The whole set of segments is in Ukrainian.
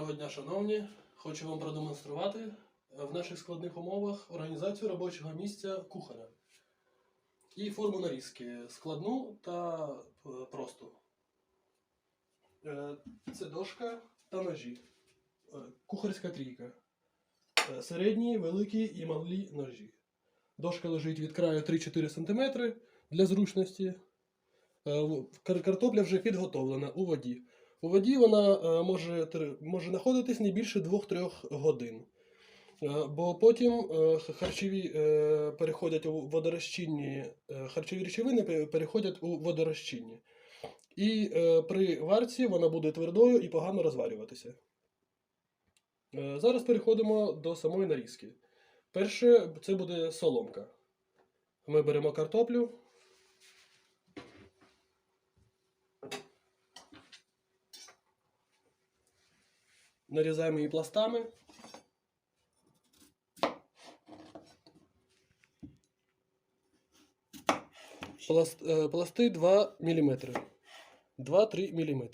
Доброго дня, шановні. Хочу вам продемонструвати е, в наших складних умовах організацію робочого місця кухаря і форму нарізки складну та е, просту. Е, Це дошка та ножі. Кухарська трійка. Середні, великі і малі ножі. Дошка лежить від краю 3-4 см для зручності. Картопля вже підготовлена у воді. У воді вона е, може, може знаходитись не більше 2-3 годин. Е, Бо потім е, харчові переходять у водорозчинні, харчові речовини переходять у водорозчинні. І при варці вона буде твердою і погано розварюватися. Зараз переходимо до самої нарізки. Перше це буде соломка. Ми беремо картоплю. Нарізаємо її пластами. Пласт, е, пласти 2 мм. 2-3 мм.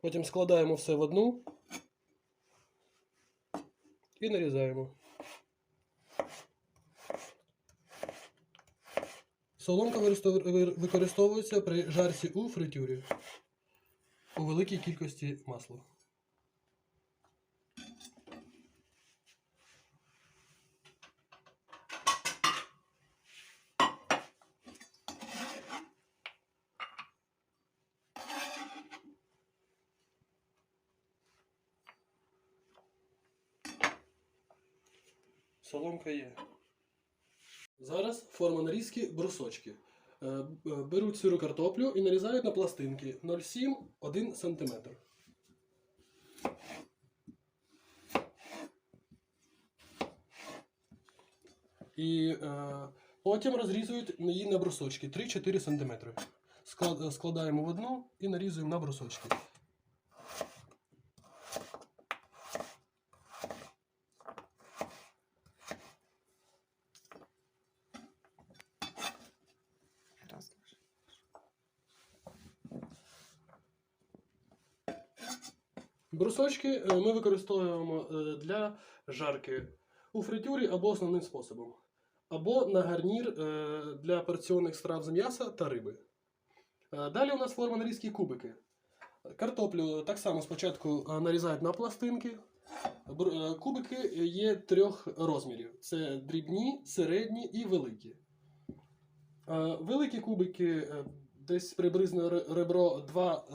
Потім складаємо все в одну і нарізаємо. Соломка використов- використовується при жарці у фритюрі у великій кількості масла. Соломка є. Зараз форма нарізки брусочки. Е, Беруть сиру картоплю і нарізають на пластинки 0,7-1 см. І е, потім розрізують її на брусочки 3-4 см. Складаємо в одну і нарізуємо на брусочки. Брусочки е, ми використовуємо е, для жарки у фритюрі або основним способом, або на гарнір е, для порціонних страв з м'яса та риби. Далі у нас форма нарізки кубики. Картоплю так само спочатку нарізають на пластинки. Кубики є трьох розмірів: це дрібні, середні і великі. Великі кубики десь приблизно ребро 2,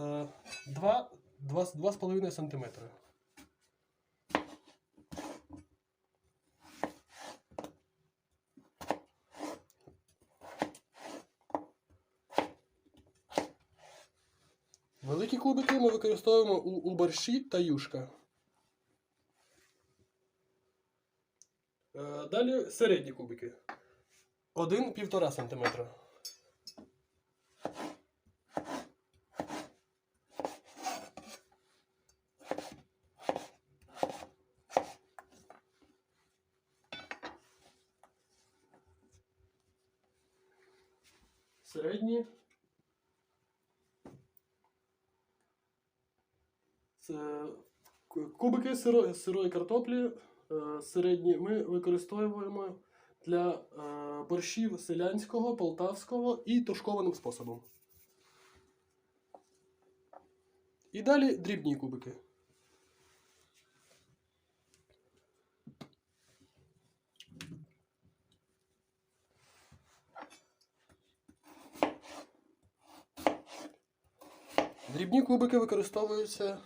2 2,5 см. Великі кубики ми використовуємо у, у борщі та юшка. Е, Далі середні кубики. 1-1,5 см. Середні. Це кубики сиро- сирої картоплі. е, Середні ми використовуємо для е, борщів селянського, полтавського і тушкованим способом. І далі дрібні кубики. Дрібні кубики використовуються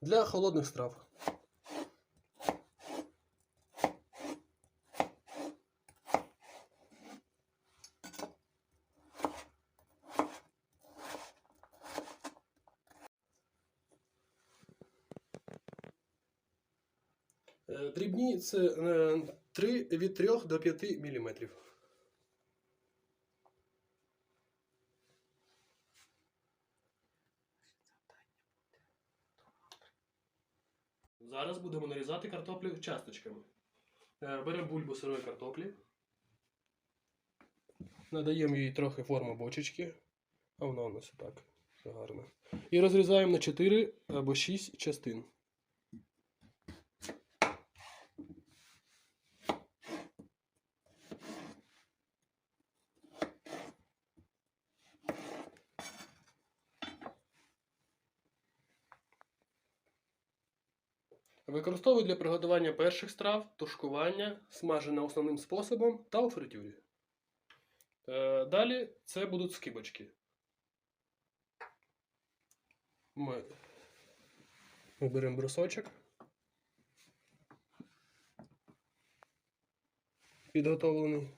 для холодних страв. Е, Дрібні це е, 3, від 3 до 5 мм. Зараз будемо нарізати картоплю часточками. Е, Беремо бульбу сирої картоплі. Надаємо їй трохи форму бочечки. А воно у нас так. Гарно. І розрізаємо на 4 або 6 частин. Використовують для приготування перших страв, тушкування, смаження основним способом та у фритюрі. Е, Далі це будуть скибочки. Ми, беремо брусочок. Підготовлений.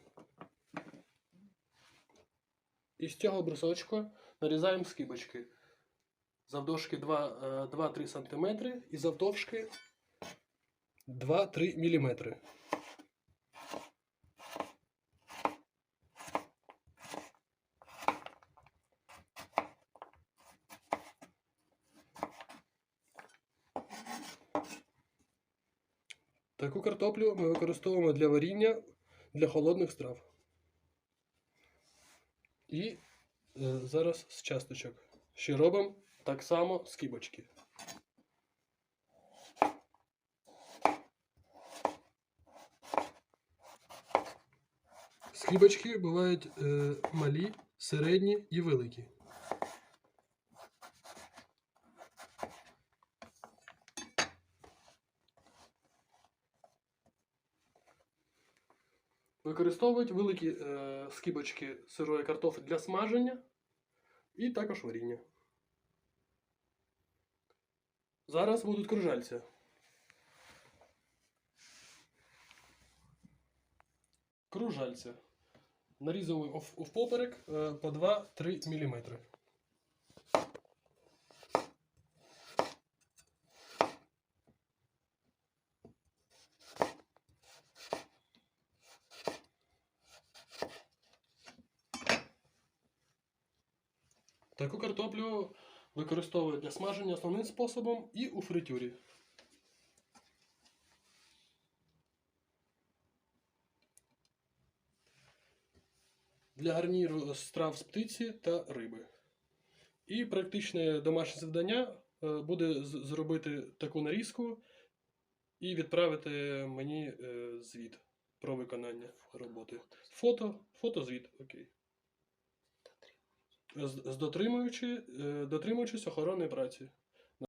І з цього брусочка нарізаємо скибочки. Завдовжки 2-3 см і завдовжки 2-3 мм. Таку картоплю ми використовуємо для варіння для холодних страв. І е, зараз з часточок. Ще робимо так само скибочки. Скибочки бувають е, малі, середні і великі. Використовують великі е, скибочки сирої картофель для смаження і також варіння. Зараз будуть кружальця. Кружальця. Нарізуємо в, поперек е, по 2-3 мм. Таку картоплю використовують для смаження основним способом і у фритюрі. Для гарніру страв з птиці та риби. І практичне домашнє завдання е, буде зробити таку нарізку і відправити мені е, звіт про виконання роботи. Фото, фотозвіт, окей. З, е, дотримуючись охоронної праці.